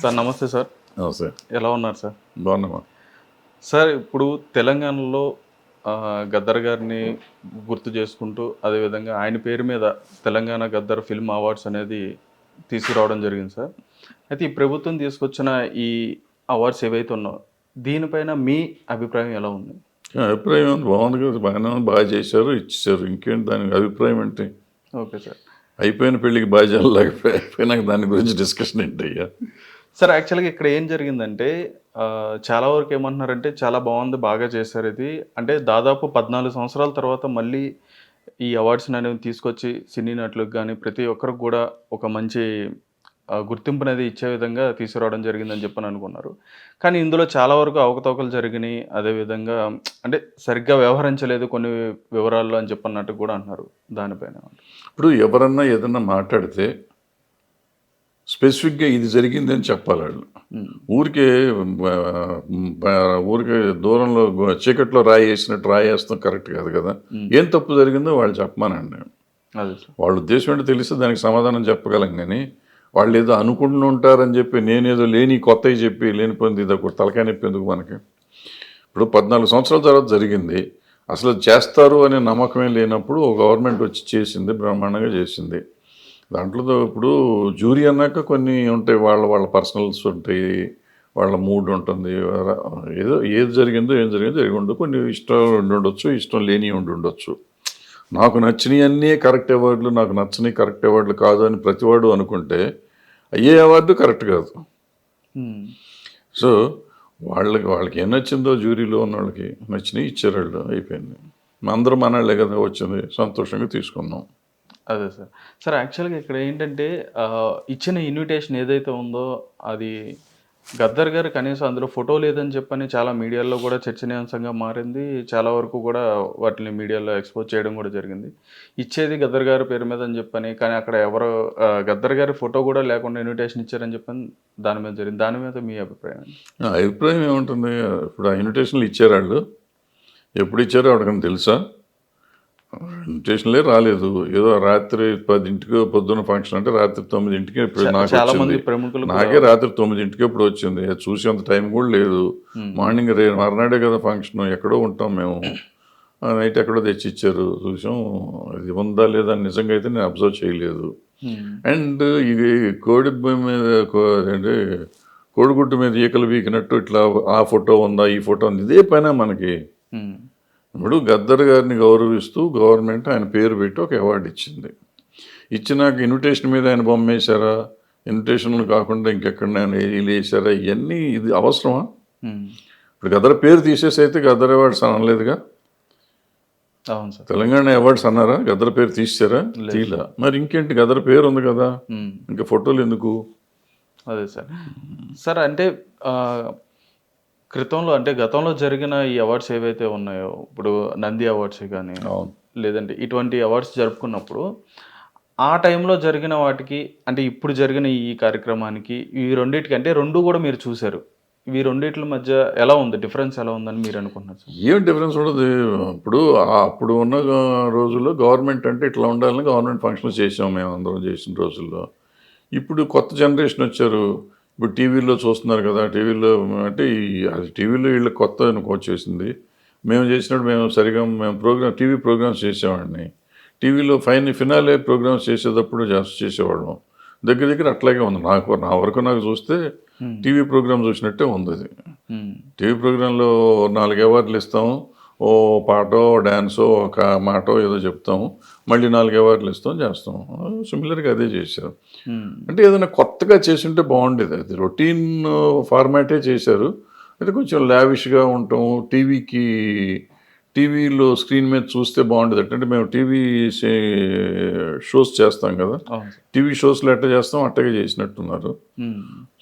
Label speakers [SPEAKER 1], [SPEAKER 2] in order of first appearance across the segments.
[SPEAKER 1] Sir నమస్తే sir.
[SPEAKER 2] Sir
[SPEAKER 1] ఎలా ఉన్నారు సార్?
[SPEAKER 2] బాగున్నామా
[SPEAKER 1] సార్ ఇప్పుడు తెలంగాణలో గద్దర్ గారిని గుర్తు చేసుకుంటూ అదేవిధంగా ఆయన పేరు మీద తెలంగాణ గద్దర్ ఫిల్మ్ అవార్డ్స్ అనేది తీసుకురావడం జరిగింది సార్. అయితే ఈ ప్రభుత్వం తీసుకొచ్చిన ఈ అవార్డ్స్ ఏవైతే ఉన్నాయో దీనిపైన మీ అభిప్రాయం ఎలా ఉంది?
[SPEAKER 2] అభిప్రాయం బాగుంది కదా. బాగానే బాగా చేశారు ఇచ్చేసారు ఇంకేంటి? దానికి అభిప్రాయం ఏంటి?
[SPEAKER 1] Okay sir.
[SPEAKER 2] అయిపోయిన పెళ్ళికి బాధ్యాలు లేకపోయి అయిపోయినాక దాని గురించి డిస్కషన్ ఏంటి అయ్యా?
[SPEAKER 1] సార్ యాక్చువల్గా ఇక్కడ ఏం జరిగిందంటే చాలా వరకు ఏమంటున్నారంటే చాలా బాగుంది బాగా చేశారు ఇది. అంటే దాదాపు పద్నాలుగు సంవత్సరాల తర్వాత మళ్ళీ ఈ అవార్డ్స్ అనేవి తీసుకొచ్చి సినీ నటులకు కానీ ప్రతి ఒక్కరికి కూడా ఒక మంచి గుర్తింపు అనేది ఇచ్చే విధంగా తీసుకురావడం జరిగిందని చెప్పని అనుకున్నారు. కానీ ఇందులో చాలా వరకు అవకతవకలు జరిగినాయి. అదేవిధంగా అంటే సరిగ్గా వ్యవహరించలేదు కొన్ని వివరాల్లో అని చెప్పన్నట్టు కూడా అంటున్నారు. దానిపైన
[SPEAKER 2] ఇప్పుడు ఎవరన్నా ఏదన్నా మాట్లాడితే స్పెసిఫిక్గా ఇది జరిగింది అని చెప్పాలి వాళ్ళు
[SPEAKER 1] ఉమ్,
[SPEAKER 2] ఊరికే ఊరికే దూరంలో చీకట్లో రాయి వేసినట్టు రాయి వేస్తాం కరెక్ట్ కాదు కదా. ఏం తప్పు జరిగిందో వాళ్ళు చెప్పమానండి వాళ్ళ ఉద్దేశం ఏంటో తెలిస్తే దానికి సమాధానం చెప్పగలం కానీ వాళ్ళు ఏదో అనుకుంటూ ఉంటారని చెప్పి నేనేదో లేని కొత్తవి చెప్పి లేని పొంది ఇది ఒక తలకాయ నొప్పి ఎందుకు మనకి? ఇప్పుడు పద్నాలుగు సంవత్సరాల తర్వాత జరిగింది. అసలు చేస్తారు అనే నమ్మకమే లేనప్పుడు ఒక గవర్నమెంట్ వచ్చి చేసింది బ్రహ్మాండంగా చేసింది. దాంట్లో ఇప్పుడు జూరీ అన్నాక కొన్ని ఉంటాయి వాళ్ళ వాళ్ళ పర్సనల్స్ ఉంటాయి వాళ్ళ మూడ్ ఉంటుంది ఏదో ఏది జరిగిందో ఏం జరిగిందో జరిగి ఉండదు కొన్ని ఇష్టం ఉండి ఉండొచ్చు ఇష్టం లేని ఉండి ఉండొచ్చు. నాకు నచ్చినవి అన్నీ కరెక్ట్ అవార్డులు నాకు నచ్చని కరెక్ట్ అవార్డులు కాదు అని ప్రతివాడు అనుకుంటే అయ్యే అవార్డు కరెక్ట్ కాదు. సో వాళ్ళకి వాళ్ళకి ఏం నచ్చిందో జ్యూరీలో ఉన్న వాళ్ళకి నచ్చినవి ఇచ్చారు వాళ్ళు అయిపోయింది. అందరం మనళ్ళే కదా వచ్చింది సంతోషంగా తీసుకున్నాం.
[SPEAKER 1] అదే సార్. సార్ యాక్చువల్గా ఇక్కడ ఏంటంటే ఇచ్చిన ఇన్విటేషన్ ఏదైతే ఉందో అది గద్దర్ గారు కనీసం అందులో ఫోటో లేదని చెప్పని చాలా మీడియాలో కూడా చర్చనీయాంశంగా మారింది. చాలా వరకు కూడా వాటిని మీడియాలో ఎక్స్పోజ్ చేయడం కూడా జరిగింది. ఇచ్చేది గద్దర్ గారి పేరు మీద అని చెప్పని కానీ అక్కడ ఎవరు గద్దర్ గారి ఫోటో కూడా లేకుండా ఇన్విటేషన్ ఇచ్చారని చెప్పని దాని మీద జరిగింది. దాని మీద మీ అభిప్రాయం
[SPEAKER 2] ఆ అభిప్రాయం ఏముంటుంది? ఇప్పుడు ఆ ఇన్విటేషన్లు ఇచ్చారు వాళ్ళు. ఎప్పుడు ఇచ్చారో అడగని తెలుసా? ఇన్విటేషన్లే రాలేదు. ఏదో రాత్రి పదింటికి పొద్దున్న ఫంక్షన్ అంటే రాత్రి తొమ్మిదింటికి ఇప్పుడు నాకు వచ్చింది. రాత్రి తొమ్మిదింటికి ఇప్పుడు వచ్చింది. అది చూసేంత టైం కూడా లేదు. మార్నింగ్ రే మర్నాడే కదా ఫంక్షన్ ఎక్కడో ఉంటాం మేము. నైట్ ఎక్కడో తెచ్చి ఇచ్చారు చూసాం. ఇది ఉందా లేదా అని నిజంగా అయితే నేను అబ్జర్వ్ చేయలేదు. అండ్ ఇది కోడి మీద అంటే కోడిగుడ్డు మీద ఈకలు వీకినట్టు ఇట్లా ఆ ఫోటో ఉందా ఈ ఫోటో ఉంది. ఇదే పైన మనకి ఇప్పుడు గద్దర్ గారిని గౌరవిస్తూ గవర్నమెంట్ ఆయన పేరు పెట్టి ఒక అవార్డు ఇచ్చింది. ఇచ్చినాక ఇన్విటేషన్ మీద ఆయన బొమ్మ వేశారా? ఇన్విటేషన్లు కాకుండా ఇంకెక్కడ వీళ్ళు వేసారా ఇవన్నీ ఇది అవసరమా. ఇప్పుడు గద్దర్ పేరు తీసేసి అయితే గద్దర్ అవార్డ్స్ అనలేదుగా?
[SPEAKER 1] అవును సార్.
[SPEAKER 2] తెలంగాణ అవార్డ్స్ అన్నారా? గద్దర్ పేరు తీసారా తీలా మరి ఇంకేంటి? గద్దర్ పేరు ఉంది కదా. ఇంకా ఫోటోలు ఎందుకు?
[SPEAKER 1] అదే సార్. సార్ అంటే క్రితంలో అంటే గతంలో జరిగిన ఈ అవార్డ్స్ ఏవైతే ఉన్నాయో ఇప్పుడు నంది అవార్డ్స్ కానీ లేదంటే ఇటువంటి అవార్డ్స్ జరుపుకున్నప్పుడు ఆ టైంలో జరిగిన వాటికి అంటే ఇప్పుడు జరిగిన ఈ కార్యక్రమానికి ఈ రెండింటికి అంటే రెండు కూడా మీరు చూశారు. ఈ రెండిట్ల మధ్య ఎలా ఉంది? డిఫరెన్స్ ఎలా ఉందని మీరు అనుకుంటున్నారు సార్?
[SPEAKER 2] ఏం డిఫరెన్స్ ఉండదు. ఇప్పుడు అప్పుడు ఉన్న రోజుల్లో గవర్నమెంట్ అంటే ఇట్లా ఉండాలని గవర్నమెంట్ ఫంక్షన్స్ చేసాం మేము అందరం చేసిన రోజుల్లో. ఇప్పుడు కొత్త జనరేషన్ వచ్చారు. ఇప్పుడు టీవీలో చూస్తున్నారు కదా టీవీలో అంటే అది టీవీలో వీళ్ళకి కొత్త వచ్చేసింది మేము చేసినప్పుడు మేము సరిగా మేము ప్రోగ్రామ్ టీవీ ప్రోగ్రామ్స్ చేసేవాడిని. టీవీలో ఫైన్ ఫినాలే ప్రోగ్రామ్స్ చేసేటప్పుడు చేసేవాళ్ళం. దగ్గర దగ్గర అట్లాగే ఉంది. నాకు నా వరకు నాకు చూస్తే టీవీ ప్రోగ్రామ్ చూసినట్టే ఉంది అది. టీవీ ప్రోగ్రాంలో నాలుగు అవార్డులు ఇస్తాము ఓ పాటో డ్యాన్సో ఒక మాటో ఏదో చెప్తాము. మళ్ళీ నాలుగు అవార్డులు ఇస్తాం చేస్తాం సిమిలర్గా అదే చేశారు. అంటే ఏదైనా కొత్తగా చేసింటే బాగుండేది. అది రొటీన్ ఫార్మాటే చేశారు. అయితే కొంచెం లావిష్గా ఉంటాం. టీవీకి టీవీలో స్క్రీన్ మీద చూస్తే బాగుండేది. అంటే మేము టీవీ షోస్ చేస్తాం కదా. టీవీ షోస్లో ఎట్ట చేస్తాం అట్టగే చేసినట్టున్నారు.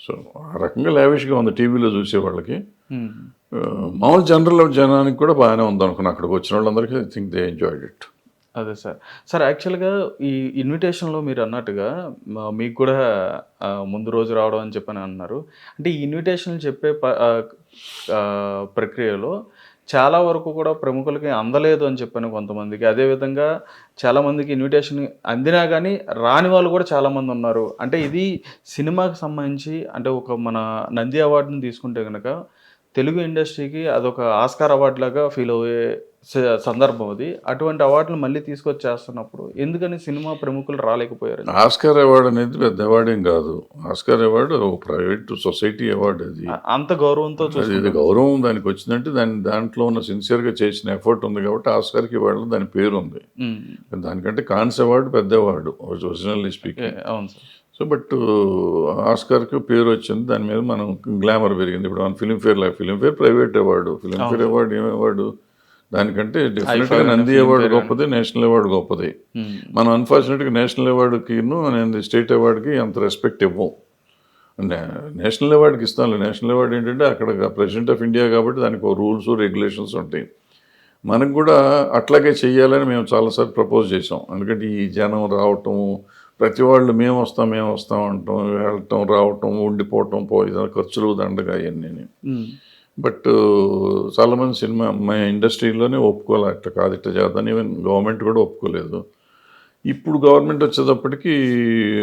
[SPEAKER 2] సో ఆ రకంగా లావిష్గా ఉంది టీవీలో చూసే వాళ్ళకి మామూలు జనరల్ జనానికి కూడా బాగానే ఉంది అనుకున్నా అక్కడికి వచ్చిన వాళ్ళందరికీ I think they enjoyed it
[SPEAKER 1] అదే సార్. సార్ యాక్చువల్గా ఈ ఇన్విటేషన్లో మీరు అన్నట్టుగా మీకు కూడా ముందు రోజు రావడం అని చెప్పని అన్నారు. అంటే ఈ ఇన్విటేషన్ చెప్పే ప్రక్రియలో చాలా వరకు కూడా ప్రముఖులకి అందలేదు అని చెప్పాను కొంతమందికి. అదేవిధంగా చాలామందికి ఇన్విటేషన్ అందినా కానీ రాని వాళ్ళు కూడా చాలామంది ఉన్నారు. అంటే ఇది సినిమాకి సంబంధించి అంటే ఒక మన నంది అవార్డుని తీసుకుంటే కనుక తెలుగు ఇండస్ట్రీకి అదొక ఆస్కార్ అవార్డు లాగా ఫీల్ అయ్యే సందర్భం అది. అటువంటి అవార్డులు మళ్ళీ తీసుకొచ్చి చేస్తున్నప్పుడు ఎందుకని సినిమా ప్రముఖులు రాలేకపోయారు
[SPEAKER 2] ఆస్కార్ అవార్డు అనేది పెద్ద అవార్డు ఏం కాదు. Oscar award private society award అది.
[SPEAKER 1] అంత గౌరవంతో
[SPEAKER 2] ఇది గౌరవం దానికి వచ్చిందంటే దాని దాంట్లో ఉన్న సిన్సియర్గా చేసిన ఎఫర్ట్ ఉంది కాబట్టి ఆస్కార్కి ఇవ్వడం దాని పేరు ఉంది దానికంటే కాన్స్ అవార్డు పెద్ద అవార్డు ఒరిజినల్లీ స్పీకింగ్.
[SPEAKER 1] అవును సార్.
[SPEAKER 2] సో బట్ ఆస్కార్కి పేరు వచ్చింది. దాని మీద మనం గ్లామర్ పెరిగింది. ఇప్పుడు మన Filmfare life. Filmfare private award. Filmfare award ఏం అవార్డు? దానికంటే డెఫినెట్గా నంది అవార్డు గొప్పది నేషనల్ అవార్డు గొప్పది. మనం అన్ఫార్చునేట్గా నేషనల్ అవార్డుకిను నేను స్టేట్ అవార్డుకి అంత రెస్పెక్ట్ ఇవ్వం. నేషనల్ అవార్డుకి ఇస్తాను నేషనల్ అవార్డు ఏంటంటే అక్కడ ప్రెసిడెంట్ ఆఫ్ ఇండియా కాబట్టి దానికి రూల్స్ రెగ్యులేషన్స్ ఉంటాయి. మనకు కూడా అట్లాగే చెయ్యాలని మేము చాలాసార్లు ప్రపోజ్ చేసాం ఎందుకంటే ఈ జనం రావటం ప్రతి వాళ్ళు మేము వస్తాం మేము వస్తాం అంటాం వెళ్ళటం రావటం ఉండిపోవటం పో ఇదంతా ఖర్చులు దండగా ఇవన్నీ.
[SPEAKER 1] ఉమ్.
[SPEAKER 2] బట్ చాలామంది సినిమా మా ఇండస్ట్రీలోనే ఒప్పుకోలే అట్లా కాదు ఇట్లా చేద్దాం ఈవెన్ గవర్నమెంట్ కూడా ఒప్పుకోలేదు. ఇప్పుడు గవర్నమెంట్ వచ్చేటప్పటికి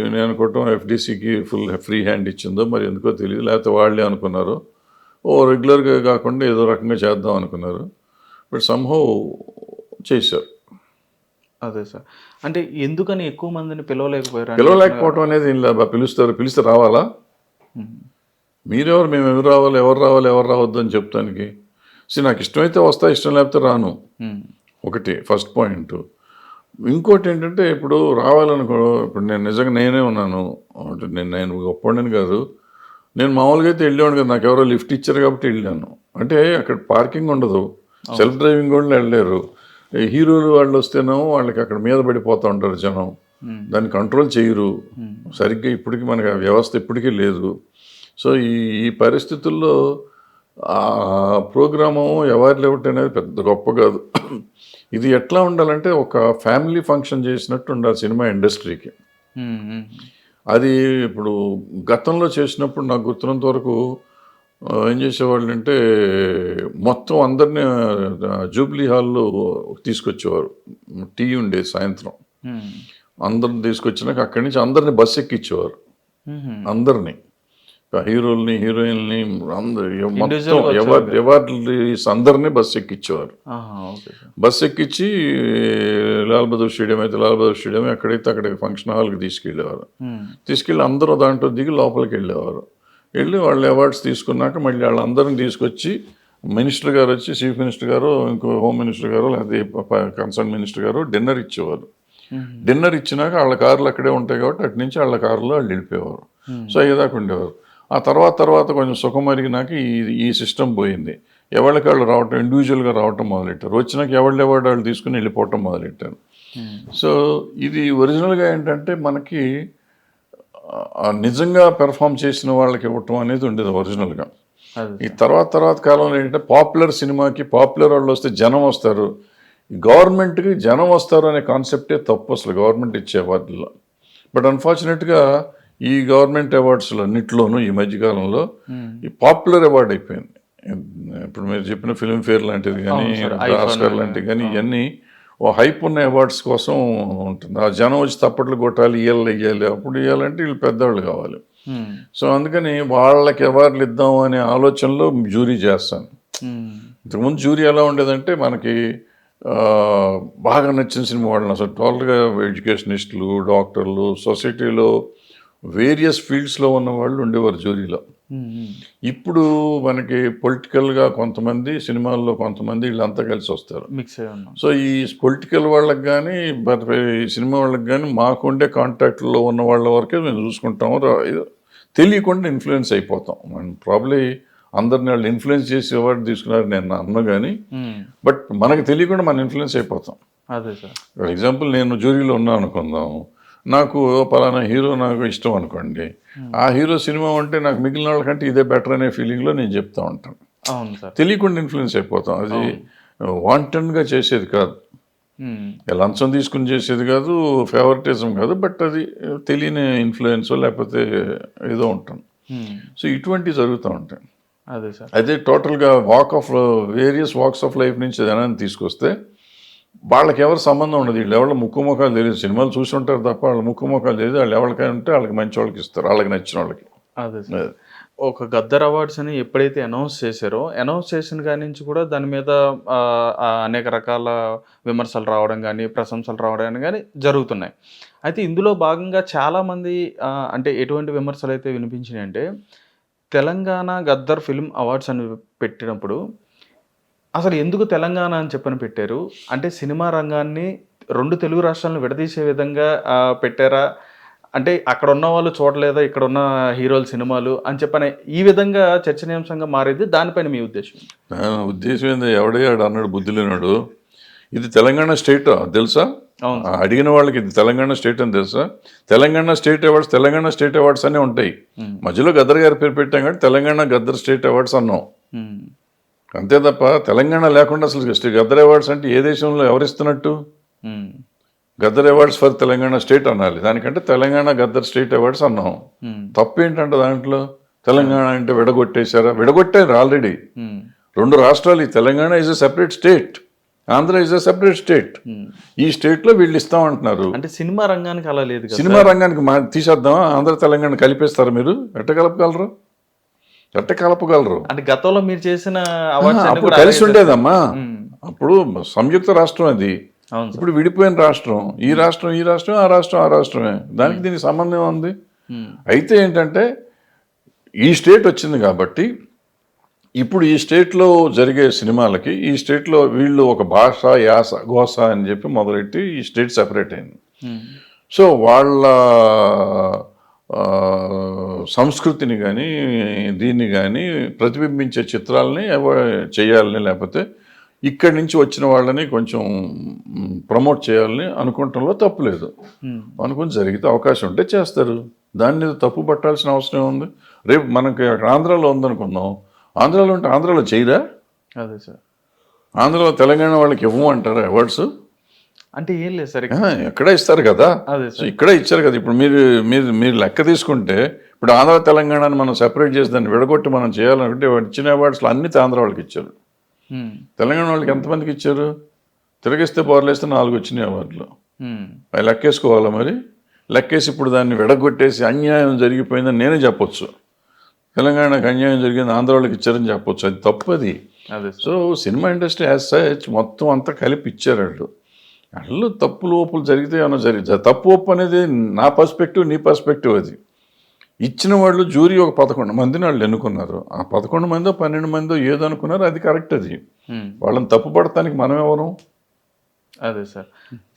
[SPEAKER 2] నేను అనుకోవటం ఎఫ్డీసీకి ఫుల్ ఫ్రీ హ్యాండ్ ఇచ్చిందో మరి ఎందుకో తెలియదు. లేకపోతే వాళ్ళే అనుకున్నారు. ఓ రెగ్యులర్గా కాకుండా ఏదో రకంగా చేద్దాం అనుకున్నారు. బట్ సంహౌ చేశారు.
[SPEAKER 1] అదే సార్. అంటే ఎందుకని ఎక్కువ మందిని పిలవలేకపోయారు
[SPEAKER 2] పిలవలేకపోవటం అనేది లేదు. పిలుస్తారు పిలిస్తే రావాలా. మీరెవరు మేము ఎవరు రావాలి ఎవరు రావాలి ఎవరు రావద్దు అని చెప్తానికి సో నాకు ఇష్టమైతే వస్తా ఇష్టం లేకపోతే రాను. ఒకటి ఫస్ట్ పాయింట్. ఇంకోటి ఏంటంటే ఇప్పుడు రావాలనుకో ఇప్పుడు నేను నిజంగా నేనే ఉన్నాను. అంటే నేను నేను గొప్పవాడిని కాదు. నేను మామూలుగా అయితే వెళ్ళేవాడు కదా. నాకు ఎవరో లిఫ్ట్ ఇచ్చారు కాబట్టి వెళ్ళాను. అంటే అక్కడ పార్కింగ్ ఉండదు. సెల్ఫ్ డ్రైవింగ్ కూడా వెళ్ళలేరు. హీరోలు వాళ్ళు వస్తేనేమో వాళ్ళకి అక్కడ మీద పడిపోతూ ఉంటారు జనం. దాన్ని కంట్రోల్ చేయరు. సరిగ్గా ఇప్పటికీ మనకి ఆ వ్యవస్థ ఇప్పటికీ లేదు. సో ఈ ఈ పరిస్థితుల్లో ఆ ప్రోగ్రాము ఎవరు ఒకటి అనేది పెద్ద గొప్ప కాదు. ఇది ఎట్లా ఉండాలంటే ఒక ఫ్యామిలీ ఫంక్షన్ చేసినట్టు ఉండాలి సినిమా ఇండస్ట్రీకి. అది ఇప్పుడు గతంలో చేసినప్పుడు నాకు గుర్తున్నంత వరకు ఏం చేసేవాళ్ళు అంటే మొత్తం అందరినీ జూబ్లీ హాల్లో తీసుకొచ్చేవారు. టీ ఉండేది సాయంత్రం. అందరిని తీసుకొచ్చినాక అక్కడి నుంచి అందరిని బస్ ఎక్కించేవారు
[SPEAKER 1] ఉమ్.
[SPEAKER 2] అందరినీ. హీరోల్ని హీరోయిన్ని అందరు మొత్తం ఎవరు ఎవరు అందరినీ బస్ ఎక్కించేవారు
[SPEAKER 1] ఆహా, ఓకే సార్.
[SPEAKER 2] బస్ ఎక్కించి లాల్ బహదూర్ స్టేడియం అయితే లాల్ బహదూర్ స్టేడియం ఎక్కడైతే అక్కడికి ఫంక్షన్ హాల్కి తీసుకెళ్ళేవారు.
[SPEAKER 1] ఉమ్.
[SPEAKER 2] తీసుకెళ్ళి అందరూ దాంట్లో దిగి లోపలికి వెళ్ళేవారు. వెళ్ళి వాళ్ళు అవార్డ్స్ తీసుకున్నాక మళ్ళీ వాళ్ళందరిని తీసుకొచ్చి మినిస్టర్ గారు వచ్చి చీఫ్ మినిస్టర్ గారు ఇంకో హోమ్ మినిస్టర్ గారు లేకపోతే కన్సర్న్ మినిస్టర్ గారు డిన్నర్ ఇచ్చేవారు. డిన్నర్ ఇచ్చినాక వాళ్ళ కార్లు అక్కడే ఉంటాయి కాబట్టి అటు నుంచి వాళ్ళ కారులో వాళ్ళు వెళ్ళిపోయేవారు. సో అయ్యేదాకా ఉండేవారు. ఆ తర్వాత తర్వాత కొంచెం సుఖం మరిగినాక ఈ ఈ సిస్టమ్ పోయింది. ఎవరికి వాళ్ళు రావటం ఇండివిజువల్గా రావటం మొదలెట్టారు. వచ్చినాక ఎవళ్ళు ఎవరు వాళ్ళు తీసుకుని వెళ్ళిపోవటం మొదలెట్టారు. సో ఇది ఒరిజినల్గా ఏంటంటే మనకి నిజంగా పెర్ఫామ్ చేసిన వాళ్ళకి ఇవ్వటం అనేది ఉండేది ఒరిజినల్గా. ఈ తర్వాత తర్వాత కాలంలో ఏంటంటే పాపులర్ సినిమాకి పాపులర్ వాళ్ళు వస్తే జనం వస్తారు. గవర్నమెంట్కి జనం వస్తారు అనే కాన్సెప్టే తప్పు అసలు గవర్నమెంట్ ఇచ్చే అవార్డుల్లో బట్ అన్ఫార్చునేట్గా ఈ గవర్నమెంట్ అవార్డ్స్లో అన్నింటిలోనూ ఈ మధ్యకాలంలో. ఈ పాపులర్ అవార్డ్ అయిపోయింది. ఇప్పుడు మీరు చెప్పిన ఫిల్మ్ఫేర్ లాంటిది కానీ ఆస్కర్ లాంటివి కానీ ఇవన్నీ ఓ హైప్ ఉన్న అవార్డ్స్ కోసం ఉంటుంది ఆ జనం వచ్చి తప్పట్లు కొట్టాలి ఇయ్యాలి ఇయ్యాలి అప్పుడు ఇవ్వాలంటే వీళ్ళు పెద్దవాళ్ళు కావాలి. సో అందుకని వాళ్ళకి అవార్డులు ఇద్దాం అనే ఆలోచనలో జ్యూరీ చేస్తాను. ఇంతకుముందు జ్యూరీ ఎలా ఉండేదంటే మనకి బాగా నచ్చిన సినిమా వాళ్ళని అసలు టోటల్గా ఎడ్యుకేషనిస్టులు డాక్టర్లు సొసైటీలో వేరియస్ ఫీల్డ్స్లో ఉన్న వాళ్ళు ఉండేవారు జ్యూరీలో. ఇప్పుడు మనకి పొలిటికల్గా కొంతమంది సినిమాల్లో కొంతమంది వీళ్ళంతా కలిసి వస్తారు.
[SPEAKER 1] మిక్స్
[SPEAKER 2] సో ఈ పొలిటికల్ వాళ్ళకి కానీ సినిమా వాళ్ళకి కానీ మాకుండే కాంటాక్ట్లో ఉన్న వాళ్ళ వరకే మేము చూసుకుంటాము. తెలియకుండా ఇన్ఫ్లుయెన్స్ అయిపోతాం. మనం ప్రాబ్లీ అందరిని వాళ్ళు ఇన్ఫ్లుయెన్స్ చేసి అవార్డు తీసుకున్నారు నేను అన్న కానీ. బట్ మనకు తెలియకుండా మనం ఇన్ఫ్లుయెన్స్ అయిపోతాం.
[SPEAKER 1] అదే సార్.
[SPEAKER 2] ఫర్ ఎగ్జాంపుల్ నేను జ్యూరీలో ఉన్నాను అనుకుందాం. నాకు పలానా హీరో నాకు ఇష్టం అనుకోండి. ఆ హీరో సినిమా అంటే నాకు మిగిలిన వాళ్ళకంటే ఇదే బెటర్ అనే ఫీలింగ్లో నేను చెప్తా ఉంటాను. తెలియకుండా ఇన్ఫ్లుయెన్స్ అయిపోతాం. అది వాంటెడ్గా చేసేది కాదు.
[SPEAKER 1] ఉమ్.
[SPEAKER 2] లంచం తీసుకుని చేసేది కాదు ఫేవరెటిజం కాదు బట్ అది తెలియని ఇన్ఫ్లుయెన్స్ లేకపోతే ఏదో ఉంటాం.
[SPEAKER 1] ఉమ్.
[SPEAKER 2] సో ఇటువంటివి జరుగుతూ ఉంటాయి.
[SPEAKER 1] అదే సార్.
[SPEAKER 2] అదే టోటల్గా walk of various walks of life నుంచి జనాన్ని తీసుకొస్తే వాళ్ళకి ఎవరు సంబంధం ఉండదు. వీళ్ళు ఎవరి ముక్కు ముఖాలు తెలియదు. సినిమాలు చూసి ఉంటారు తప్ప వాళ్ళ ముక్కు ముఖాలు తెలియదు. వాళ్ళు ఎవరికైనా ఉంటే వాళ్ళకి మంచి వాళ్ళకి ఇస్తారు. వాళ్ళకి నచ్చిన వాళ్ళకి.
[SPEAKER 1] అదే ఒక గద్దర్ అవార్డ్స్ అని ఎప్పుడైతే అనౌన్స్ చేశారో అనౌన్స్ చేసిన కాడి నుంచి కూడా దాని మీద అనేక రకాల విమర్శలు రావడం కానీ ప్రశంసలు రావడం కానీ జరుగుతున్నాయి. అయితే ఇందులో భాగంగా చాలామంది అంటే ఎటువంటి విమర్శలు అయితే వినిపించినాయి అంటే తెలంగాణ గద్దర్ ఫిల్మ్ అవార్డ్స్ అని పెట్టినప్పుడు అసలు ఎందుకు తెలంగాణ అని చెప్పని పెట్టారు? అంటే సినిమా రంగాన్ని రెండు తెలుగు రాష్ట్రాలను విడదీసే విధంగా పెట్టారా? అంటే అక్కడ ఉన్న వాళ్ళు చూడలేదా? ఇక్కడ ఉన్న హీరోల సినిమాలు అని చెప్పని ఈ విధంగా చర్చనీయాంశంగా మారేది. దానిపైన మీ ఉద్దేశం
[SPEAKER 2] నా ఉద్దేశం ఏంది? ఎవడయ్యాడు అన్నాడు బుద్ధి లేనాడు. ఇది తెలంగాణ స్టేట్ తెలుసా? అడిగిన వాళ్ళకి ఇది తెలంగాణ స్టేట్ అని తెలుసా? Telangana state awards Telangana state awards అనే ఉంటాయి. మధ్యలో గద్దర్ గారి పేరు పెట్టాం కాబట్టి తెలంగాణ గద్దర్ స్టేట్ అవార్డ్స్ అన్నాం. అంతే తప్ప తెలంగాణ లేకుండా అసలు స్టే- గద్దర్ అవార్డ్స్ అంటే ఏ దేశంలో ఎవరిస్తున్నట్టు? Gaddar awards for Telangana state అనాలి. దానికంటే తెలంగాణ గద్దర్ స్టేట్ అవార్డ్స్ అన్నాం.
[SPEAKER 1] ఉమ్,
[SPEAKER 2] తప్పు ఏంటంటే దాంట్లో? తెలంగాణ అంటే విడగొట్టేశారా? విడగొట్టారు ఆల్రెడీ. రెండు రాష్ట్రాలు Telangana is a separate state Andhra is a separate state. ఈ స్టేట్లో వీళ్ళు ఇస్తామంటున్నారు
[SPEAKER 1] అంటే సినిమా రంగానికి అలా లేదు
[SPEAKER 2] సినిమా రంగానికి మా తీసేద్దామా ఆంధ్ర తెలంగాణ కలిపేస్తారు మీరు? ఎట్ట కలపగలరు? ఎట్ట కలపగలరు.
[SPEAKER 1] అంటే గతంలో మీరు చేసిన
[SPEAKER 2] అప్పుడు కలిసి ఉండేదమ్మా. అప్పుడు సంయుక్త రాష్ట్రం అది. ఇప్పుడు విడిపోయిన రాష్ట్రం ఈ రాష్ట్రం ఈ రాష్ట్రం ఆ రాష్ట్రం ఆ రాష్ట్రమే. దానికి దీనికి సంబంధం ఉంది అయితే ఏంటంటే ఈ స్టేట్ వచ్చింది కాబట్టి ఇప్పుడు ఈ స్టేట్లో జరిగే సినిమాలకి ఈ స్టేట్లో వీళ్ళు ఒక భాష యాస గోస అని చెప్పి మొదలెట్టి ఈ స్టేట్ సెపరేట్ అయింది. సో వాళ్ళ సంస్కృతిని కానీ దీన్ని కానీ ప్రతిబింబించే చిత్రాలని చేయాలని లేకపోతే ఇక్కడి నుంచి వచ్చిన వాళ్ళని కొంచెం ప్రమోట్ చేయాలని అనుకుంటంలో తప్పులేదు
[SPEAKER 1] ఉమ్,
[SPEAKER 2] అనుకుని జరిగితే అవకాశం ఉంటే చేస్తారు. దాని మీద తప్పు పట్టాల్సిన అవసరం ఉంది రేపు మనకి అక్కడ ఆంధ్రాలో ఉందనుకుందాం. ఆంధ్రాలో ఉంటే ఆంధ్రాలో చేయరా?
[SPEAKER 1] అదే సార్.
[SPEAKER 2] ఆంధ్రాలో తెలంగాణ వాళ్ళకి ఇవ్వము అంటారా అవార్డ్స్?
[SPEAKER 1] అంటే ఏం లేదు సార్
[SPEAKER 2] ఎక్కడ ఇస్తారు కదా. ఇక్కడ ఇచ్చారు కదా. ఇప్పుడు మీరు మీరు మీరు లెక్క తీసుకుంటే ఇప్పుడు ఆంధ్ర తెలంగాణని మనం సెపరేట్ చేసి దాన్ని విడగొట్టి మనం చేయాలనుకుంటే ఇచ్చిన అవార్డ్స్లో అన్ని ఆంధ్ర వాళ్ళకి ఇచ్చారు. తెలంగాణ వాళ్ళకి ఎంతమందికి ఇచ్చారు? తిరగేస్తే బోర్లేస్తే నాలుగు వచ్చినాయి అవార్డులు. అవి లెక్కేసుకోవాలా మరి? లెక్కేసి ఇప్పుడు దాన్ని విడగొట్టేసి అన్యాయం జరిగిపోయిందని నేనే చెప్పొచ్చు. తెలంగాణకు అన్యాయం జరిగింది ఆంధ్ర వాళ్ళకి ఇచ్చారని చెప్పొచ్చు. అది తప్పది. So cinema industry as such మొత్తం అంతా కలిపి ఇచ్చారు వాళ్ళు. వాళ్ళు తప్పులు ఒప్పులు జరిగితే ఏమైనా జరిగింది తప్పు ఒప్పు అనేది నా పర్స్పెక్టివ్ నీ పర్స్పెక్టివ్ అది. ఇచ్చిన వాళ్ళు జూరీ ఒక పదకొండు మందిని వాళ్ళు ఎన్నుకున్నారు. ఆ పదకొండు మందో పన్నెండు మందో ఏదో అనుకున్నారో అది కరెక్ట్ అది. వాళ్ళని తప్పు పడటానికి మనం ఎవరు?
[SPEAKER 1] అదే సార్.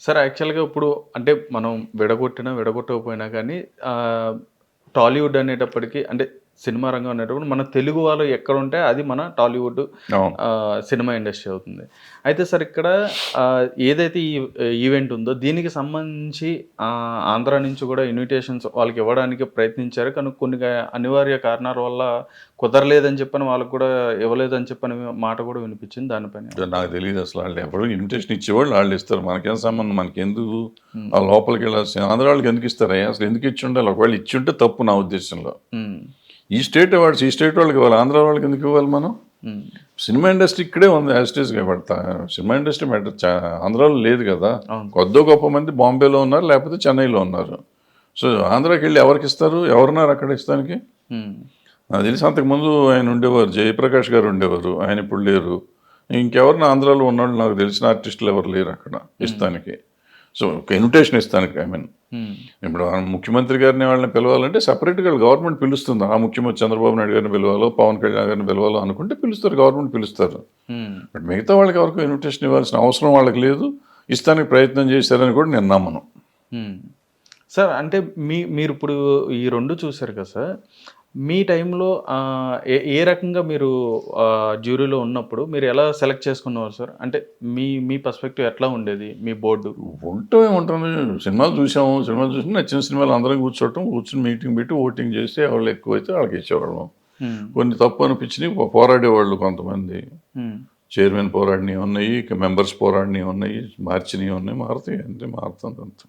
[SPEAKER 1] సార్ యాక్చువల్గా ఇప్పుడు అంటే మనం విడగొట్టినా విడగొట్టకపోయినా కానీ టాలీవుడ్ అనేటప్పటికి అంటే సినిమా రంగం అనేటప్పుడు మన తెలుగు వాళ్ళు ఎక్కడ ఉంటే అది మన టాలీవుడ్ సినిమా ఇండస్ట్రీ అవుతుంది. అయితే సార్ ఇక్కడ ఏదైతే ఈ ఈవెంట్ ఉందో దీనికి సంబంధించి ఆంధ్ర నుంచి కూడా ఇన్విటేషన్స్ వాళ్ళకి ఇవ్వడానికి ప్రయత్నించారు. కానీ కొన్ని అనివార్య కారణాల వల్ల కుదరలేదని చెప్పని వాళ్ళకి కూడా ఇవ్వలేదని చెప్పని మాట కూడా వినిపించింది దానిపైన.
[SPEAKER 2] నాకు తెలియదు అసలు. వాళ్ళు ఎవరు ఇన్విటేషన్ ఇచ్చేవాళ్ళు వాళ్ళు ఇస్తారు. మనకేం సంబంధం? మనకి ఎందుకు ఆ లోపలికి వెళ్ళాల్సిన ఆంధ్ర వాళ్ళకి ఎందుకు ఇస్తారా అసలు ఎందుకు ఇచ్చి ఉండాలి ఒకవేళ ఇచ్చి ఉంటే తప్పు నా ఉద్దేశంలో. ఈ స్టేట్ అవార్డ్స్ ఈ స్టేట్ వాళ్ళకి ఇవ్వాలి ఆంధ్ర వాళ్ళకి ఎందుకు ఇవ్వాలి మనం? సినిమా ఇండస్ట్రీ ఇక్కడే ఉంది యాస్టేజ్గా పడతా. సినిమా ఇండస్ట్రీ మెట చా- ఆంధ్రాలో లేదు కదా. కొద్దో గొప్ప మంది బాంబేలో ఉన్నారు లేకపోతే చెన్నైలో ఉన్నారు. సో ఆంధ్రాకి వెళ్ళి ఎవరికి ఇస్తారు? ఎవరున్నారు అక్కడ ఇస్తానికి? నాకు తెలిసి అంతకుముందు ఆయన ఉండేవారు జయప్రకాష్ గారు ఉండేవారు ఆయన ఇప్పుడు లేరు. ఇంకెవరిని ఆంధ్రాలో ఉన్నవాళ్ళు నాకు తెలిసిన ఆర్టిస్టులు ఎవరు లేరు అక్కడ ఇస్తానికి. సో ఒక ఇన్విటేషన్ ఇస్తానికి ఐ మీన్
[SPEAKER 1] ఉమ్,
[SPEAKER 2] ఇప్పుడు ముఖ్యమంత్రి గారిని వాళ్ళని పిలవాలంటే సపరేట్గా గవర్నమెంట్ పిలుస్తుంది. ఆ ముఖ్యమంత్రి చంద్రబాబు నాయుడు గారిని పిలవాలో పవన్ కళ్యాణ్ గారిని పిలవాలో అనుకుంటే పిలుస్తారు గవర్నమెంట్ పిలుస్తారు. బట్ మిగతా వాళ్ళకి ఎవరికి ఇన్విటేషన్ ఇవ్వాల్సిన అవసరం వాళ్ళకి లేదు. ఇస్తానికి ప్రయత్నం చేశారని కూడా నేను నమ్మను.
[SPEAKER 1] మ్మ్. సార్ అంటే మీ మీరు ఇప్పుడు ఈ రెండు చూశారు కదా సార్ మీ టైంలో ఏ ఏ రకంగా మీరు జ్యూరీలో ఉన్నప్పుడు మీరు ఎలా సెలెక్ట్ చేసుకున్నారు సార్? అంటే మీ మీ పర్స్పెక్టివ్ ఎట్లా ఉండేది? మీ బోర్డు?
[SPEAKER 2] ఉంటే ఉంటుంది సినిమాలు చూసాము. సినిమాలు చూసి నచ్చిన సినిమాలు అందరం కూర్చోవటం కూర్చుని మీటింగ్ పెట్టి ఓటింగ్ చేసి ఎవరు ఎక్కువైతే వాళ్ళకి ఇచ్చేవాళ్ళం. కొన్ని తప్పు అనిపించినవి పోరాడేవాళ్ళు కొంతమంది. చైర్మన్ పోరాడినవి ఉన్నాయి ఇక మెంబర్స్ పోరాడినవి ఉన్నాయి మార్చినవి ఉన్నాయి మారుతాయి అంతే మారుతుంది అంతే.